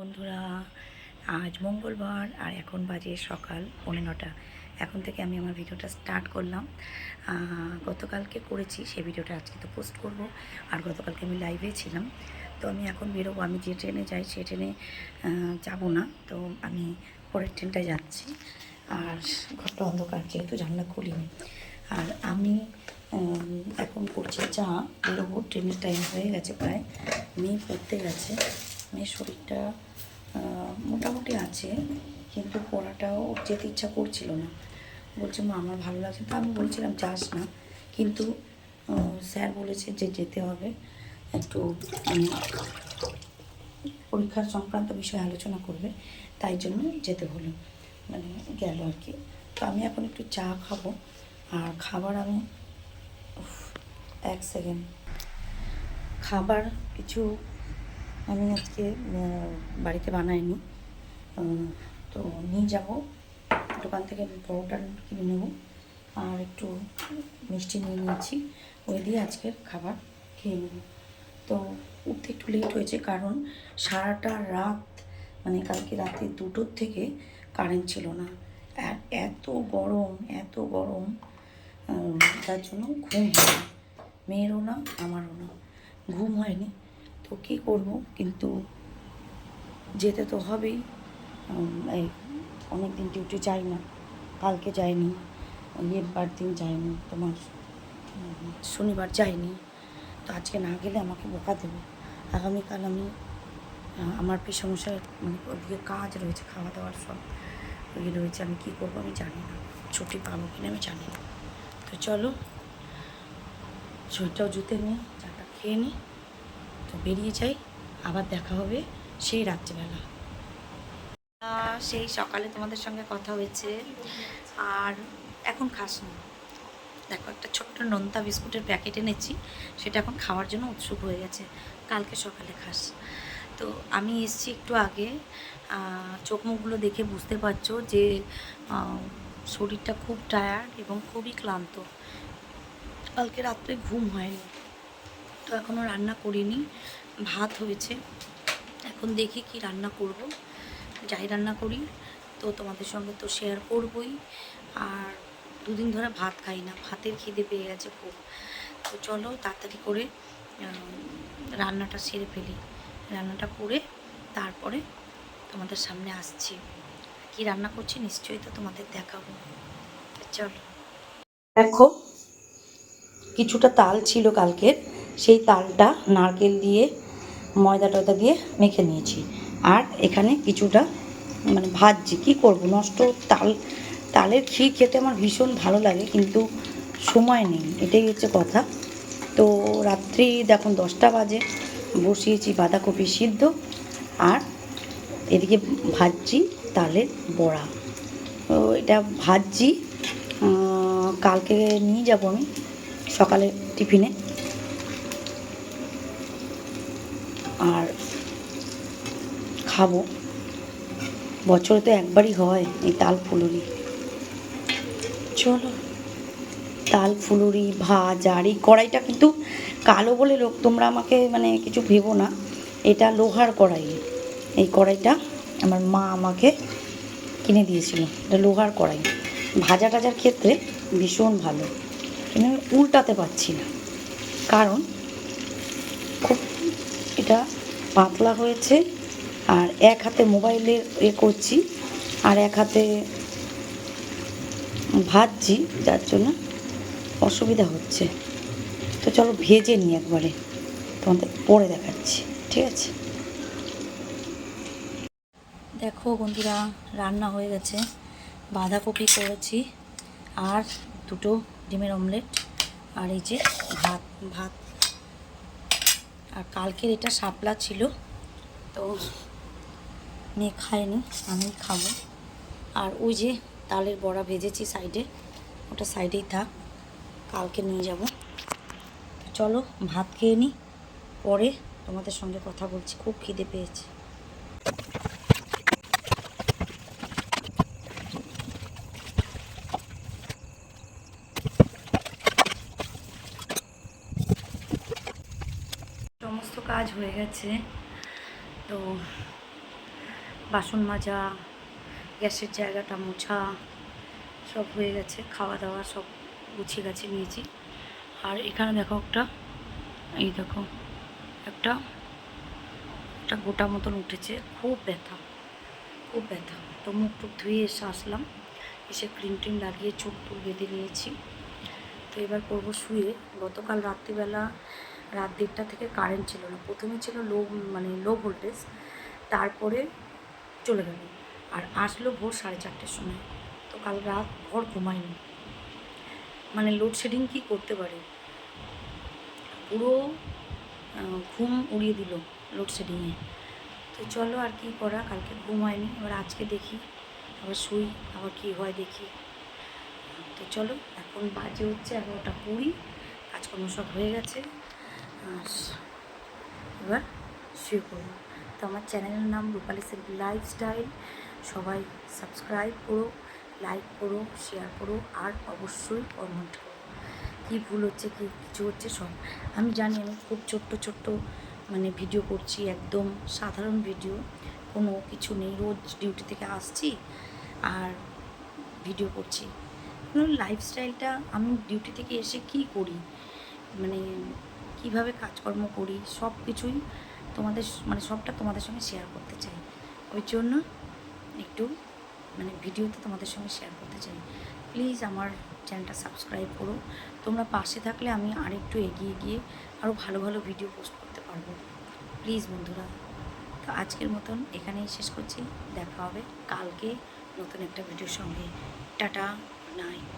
বন্ধুরা, আজ মঙ্গলবার আর এখন বাজে সকাল পৌনে নটা। এখন থেকে আমি আমার ভিডিওটা স্টার্ট করলাম। গতকালকে করেছি সেই ভিডিওটা আজকে তো পোস্ট করব। আর গতকালকে আমি লাইভে ছিলাম। তো আমি এখন বেরোবো। আমি যে ট্রেনে যাই, সে ট্রেনে যাব না। তো আমি পরের ট্রেনটায় যাচ্ছি। আর ঘরটা অন্ধকার, যেহেতু জানলা খুলিনি। আর আমি এখন করছি চা। বেরোবো। ট্রেনের টাইম হয়ে গেছে প্রায়। মেয়ে পড়তে গেছে। মেয়ের শরীরটা মোটামুটি আছে, কিন্তু পড়াটাও যেতে ইচ্ছা করছিল না। বলছে, মা, আমার ভালো লাগছে তো আমি বলছিলাম, যাস না। কিন্তু স্যার বলেছে যে যেতে হবে। একটু পরীক্ষার সংক্রান্ত বিষয়ে আলোচনা করবে। তাই জন্য যেতে হলো। মানে গেল আর কি। তো আমি এখন একটু চা খাব। আর খাবার আমি এক সেকেন্ড। খাবার কিছু আমি আজকে বাড়িতে বানাইনি। তো নিয়ে যাব। দোকান থেকে পাউডার কিনে নেব। আর একটু মিষ্টি নিয়ে নিয়েছি। ওই দিয়ে আজকের খাবার খেয়ে নেব। তো উঠতে একটু লেট হয়েছে কারণ সারাটা রাত মানে কালকে রাতে দুটোর থেকে কারেন্ট ছিল না। আর এত গরম এত গরম তার জন্য ঘুম হয়নি। মেয়েরও না, আমারও না। ঘুম হয়নি। তো কী করব? কিন্তু যেতে তো হবেই। এই অনেক দিন ডিউটি যাই না কালকে যাইনি এরবার দিন যাইনি তোমার। শনিবার যাইনি, তো আজকে না গেলে আমাকে বোকা দেবে। আগামীকাল আমি আমার পিসমশাই মানে ওদিকে কাজ রয়েছে খাওয়া দাওয়ার সব ওই রয়েছে, আমি কী করব আমি জানি না। ছুটি পাবো কিনা আমি জানি না। তো চলো শরীরটাও জুতে নিই চাটা খেয়ে নিই বেরিয়ে যাই, আবার দেখা হবে সেই রাত্রিবেলা। সেই সকালে তোমাদের সঙ্গে কথা হয়েছে। আর এখন খাস না। দেখো, একটা ছোট্ট নোনতা বিস্কুটের প্যাকেট এনেছি, সেটা এখন খাওয়ার জন্য উৎসুক হয়ে গেছে। কালকে সকালে খাস। তো আমি এসছি একটু আগে। চোখ মুখগুলো দেখে বুঝতে পারছ যে শরীরটা খুব টায়ার্ড এবং খুবই ক্লান্ত। কালকে রাত্রে ঘুম হয়নি। তো এখনও রান্না করিনি, ভাত হয়েছে। এখন দেখি কি রান্না করব। যাই রান্না করি, তো তোমাদের সঙ্গে তো শেয়ার করবই। আর দুদিন ধরে ভাত খাই না, ভাতের খিদে পেয়ে গেছে খুব। তো চলো তাড়াতাড়ি করে রান্নাটা সেরে ফেলি। রান্নাটা করে তারপরে তোমাদের সামনে আসছি। কি রান্না করছি নিশ্চয়ই তো তোমাদের দেখাবো। চলো। দেখো, কিছুটা তাল ছিল কালকের। সেই তালটা নারকেল দিয়ে, ময়দা টয়দা দিয়ে মেখে নিয়েছি। আর এখানে কিছুটা মানে ভাজছি। কী করব? নষ্ট তাল, তালের ক্ষীর খেতে আমার ভীষণ ভালো লাগে, কিন্তু সময় নেই। এটাই হচ্ছে কথা। তো রাত্রি দেখুন, দশটা বাজে। বসিয়েছি বাঁধাকপি সিদ্ধ আর এদিকে ভাজছি তালের বড়া। তো এটা ভাজছি কালকে নিয়ে যাব আমি সকালে টিফিনে। আর খাব। বছরে তো একবারই হয় এই তাল ফুলুরি। চলো, তাল ফুলুরি, ভাজ, আর এই কড়াইটা কিন্তু কালো বলে লোক, তোমরা আমাকে মানে কিছু ভেবো না। এটা লোহার কড়াই। এই কড়াইটা আমার মা আমাকে কিনে দিয়েছিল। এটা লোহার কড়াই। ভাজা টাজার ক্ষেত্রে ভীষণ ভালো। কিন্তু আমি উল্টাতে পারছি না। কারণ খুব এটা পাতলা হয়েছে। আর এক হাতে মোবাইলে এ করছি, আর এক হাতে ভাজছি, যার জন্য অসুবিধা হচ্ছে। তো চলো ভেজে নিই একবারে। তোমাদের পরে দেখাচ্ছি, ঠিক আছে? দেখো বন্ধুরা, রান্না হয়ে গেছে। বাঁধাকপি করেছি, আর দুটো ডিমের অমলেট, আর এই যে ভাত ভাত আর কালকের এটা শাপলা ছিল, তো মেয়ে খায়নি, আমি খাব। আর ওই যে তালের বড়া ভেজেছি সাইডে, ওটা সাইডেই থাক, কালকে নিয়ে যাব। চলো, ভাত খেয়ে নিই পরে তোমাদের সঙ্গে কথা বলছি, খুব খিদে পেয়েছে। সমস্ত কাজ হয়ে গেছে। তো বাসন মাজা, গ্যাসের জায়গাটা মোছা, সব হয়ে গেছে। খাওয়া দাওয়া সব গুছিয়ে গাছে নিয়েছি। আর এখানে দেখো একটা, এই দেখো, একটা একটা গোটা মতন উঠেছে। খুব ব্যথা খুব ব্যথা। তো মুখ টুক ধুয়ে এসে আসলাম। এসে ক্রিম টিম লাগিয়ে চোখ টুক বেঁধে নিয়েছি। তো এবার করব শুয়ে। গতকাল রাত্রিবেলা রাত দেড়টা থেকে কারেন্ট ছিল না। প্রথমে ছিল লো মানে লো ভোল্টেজ তারপরে চলে গেল। আর আসলো ভোর সাড়ে চারটের সময়। তো কাল রাত ভর ঘুমায়নি। মানে লোডশেডিং কি করতে পারে? পুরো ঘুম উড়িয়ে দিল লোডশেডিংয়ে তো চলো আর কি করা, কালকে ঘুম হয়নি এবার আজকে দেখি, আবার শুই, আবার কি হয় দেখি। তো চলো, এখন বাজে হচ্ছে এগারোটা কুড়ি, কাজকর্ম সব হয়ে গেছে। এবার শুয়ে পড়ব তো আমার চ্যানেলের নাম রূপালী সিল্ক লাইফস্টাইল সবাই সাবস্ক্রাইব করো লাইক করো শেয়ার করো, আর অবশ্যই কমেন্ট করো। কী ভুল হচ্ছে, কী কিছু হচ্ছে সব। আমি জানি, আমি খুব ছোট্ট ছোট্ট মানে ভিডিও করছি, একদম সাধারণ ভিডিও কোনো কিছু নেই, রোজ ডিউটি থেকে আসছি আর ভিডিও করছি। লাইফস্টাইলটা আমি ডিউটি থেকে এসে কি করি? মানে কীভাবে কাজকর্ম করি সব কিছুই তোমাদের মানে সবটা তোমাদের সঙ্গে শেয়ার করতে চাই। ওই জন্য একটু মানে ভিডিওতে তোমাদের সঙ্গে শেয়ার করতে চাই। প্লিজ আমার চ্যানেলটা সাবস্ক্রাইব করো। তোমরা পাশে থাকলে আমি আরেকটু এগিয়ে গিয়ে আরও ভালো ভালো ভিডিও পোস্ট করতে পারব। প্লিজ বন্ধুরা, তো আজকের মতন এখানেই শেষ করছি। দেখা হবে কালকে নতুন একটা ভিডিওর সঙ্গে। Tata night